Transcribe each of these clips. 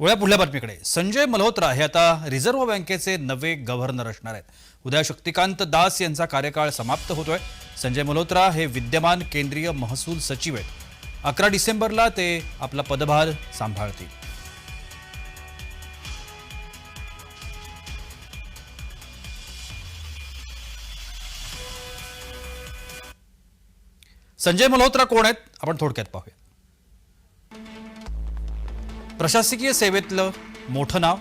वळ्या पुढल्या बातमीकडे. संजय मल्होत्रा हे आता रिझर्व्ह बँकेचे नवे गव्हर्नर असणार आहेत. उद्या शक्तिकांत दास यांचा कार्यकाळ समाप्त होतोय. संजय मल्होत्रा हे विद्यमान केंद्रीय महसूल सचिव आहेत. अकरा डिसेंबरला ते आपला पदभार सांभाळतील. संजय मल्होत्रा कोण आहेत? आपण थोडक्यात पाहूया. प्रशासकीय सेवेतलं मोठं नाव.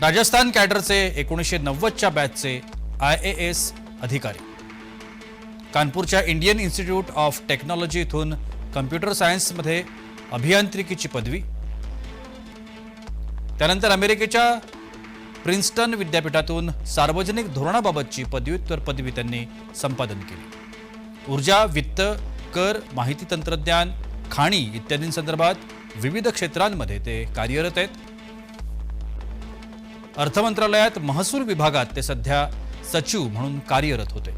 राजस्थान कॅडरचे एकोणीसशे नव्वदच्या बॅचचे आय ए एस अधिकारी. कानपूरच्या इंडियन इन्स्टिट्यूट ऑफ टेक्नॉलॉजी इथून कम्प्युटर सायन्समध्ये अभियांत्रिकीची पदवी. त्यानंतर अमेरिकेच्या प्रिन्स्टन विद्यापीठातून सार्वजनिक धोरणाबाबतची पदव्युत्तर पदवी त्यांनी संपादन केली. ऊर्जा वित्त कर माहिती तंत्रज्ञान खाणी इत्यादींसंदर्भात विविध क्षेत्रांमध्ये ते कार्यरत आहेत. अर्थ मंत्रालयात महसूल विभागात ते सध्या सचिव म्हणून कार्यरत होते.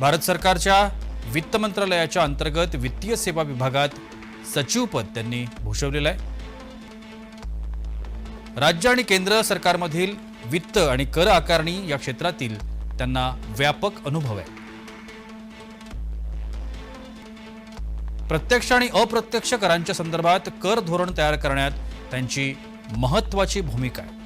भारत सरकारच्या वित्त मंत्रालयाच्या अंतर्गत वित्तीय सेवा विभागात सचिवपद त्यांनी भूषवलेलं आहे. राज्य आणि केंद्र सरकारमधील वित्त आणि कर आकारणी या क्षेत्रातील त्यांना व्यापक अनुभव आहे. प्रत्यक्ष आणि अप्रत्यक्ष करांच्या संदर्भात कर धोरण तयार करण्यात त्यांची महत्वाची भूमिका आहे.